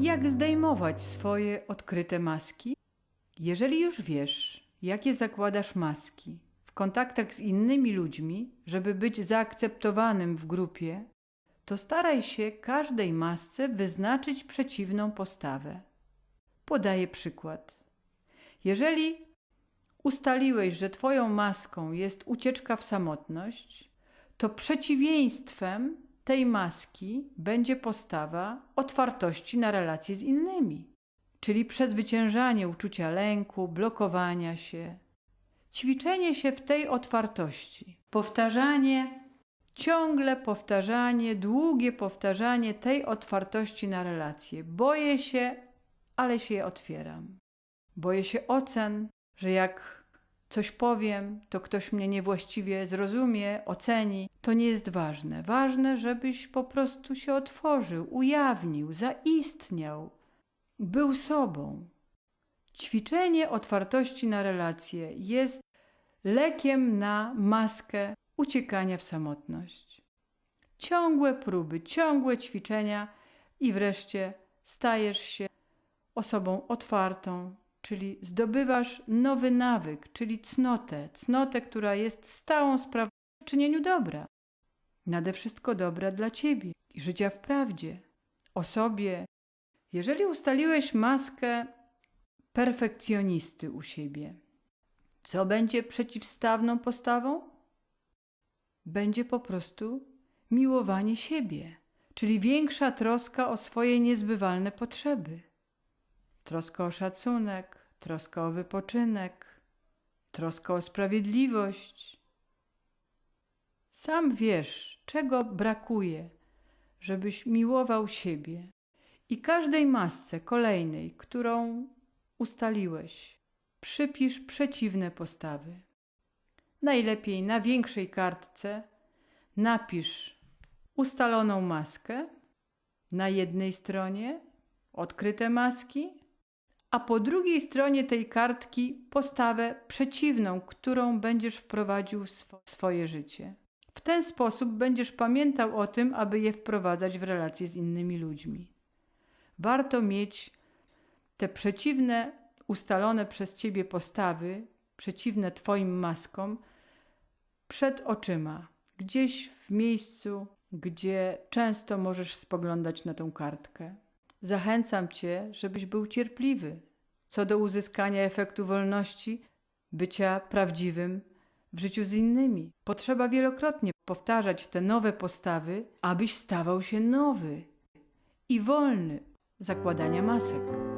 Jak zdejmować swoje odkryte maski? Jeżeli już wiesz, jakie zakładasz maski w kontaktach z innymi ludźmi, żeby być zaakceptowanym w grupie, to staraj się każdej masce wyznaczyć przeciwną postawę. Podaję przykład. Jeżeli ustaliłeś, że Twoją maską jest ucieczka w samotność, to przeciwieństwem tej maski będzie postawa otwartości na relacje z innymi, czyli przezwyciężanie uczucia lęku, blokowania się, ćwiczenie się w tej otwartości, powtarzanie, ciągle powtarzanie, długie powtarzanie tej otwartości na relacje. Boję się, ale się je otwieram. Boję się ocen, że jak coś powiem, to ktoś mnie niewłaściwie zrozumie, oceni. To nie jest ważne. Ważne, żebyś po prostu się otworzył, ujawnił, zaistniał, był sobą. Ćwiczenie otwartości na relacje jest lekiem na maskę uciekania w samotność. Ciągłe próby, ciągłe ćwiczenia i wreszcie stajesz się osobą otwartą, czyli zdobywasz nowy nawyk, czyli cnotę, cnotę, która jest stałą sprawą w czynieniu dobra. Nade wszystko dobra dla ciebie i życia w prawdzie, o sobie. Jeżeli ustaliłeś maskę perfekcjonisty u siebie, co będzie przeciwstawną postawą? Będzie po prostu miłowanie siebie, czyli większa troska o swoje niezbywalne potrzeby troska o szacunek, troska o wypoczynek, troska o sprawiedliwość. Sam wiesz, czego brakuje, żebyś miłował siebie i każdej masce kolejnej, którą ustaliłeś, przypisz przeciwne postawy. Najlepiej na większej kartce napisz ustaloną maskę na jednej stronie, odkryte maski, a po drugiej stronie tej kartki postawę przeciwną, którą będziesz wprowadził w swo- swoje życie. W ten sposób będziesz pamiętał o tym, aby je wprowadzać w relacje z innymi ludźmi. Warto mieć te przeciwne, ustalone przez ciebie postawy, przeciwne Twoim maskom, przed oczyma, gdzieś w miejscu, gdzie często możesz spoglądać na tą kartkę. Zachęcam Cię, żebyś był cierpliwy co do uzyskania efektu wolności, bycia prawdziwym w życiu z innymi. Potrzeba wielokrotnie powtarzać te nowe postawy, abyś stawał się nowy i wolny zakładania masek.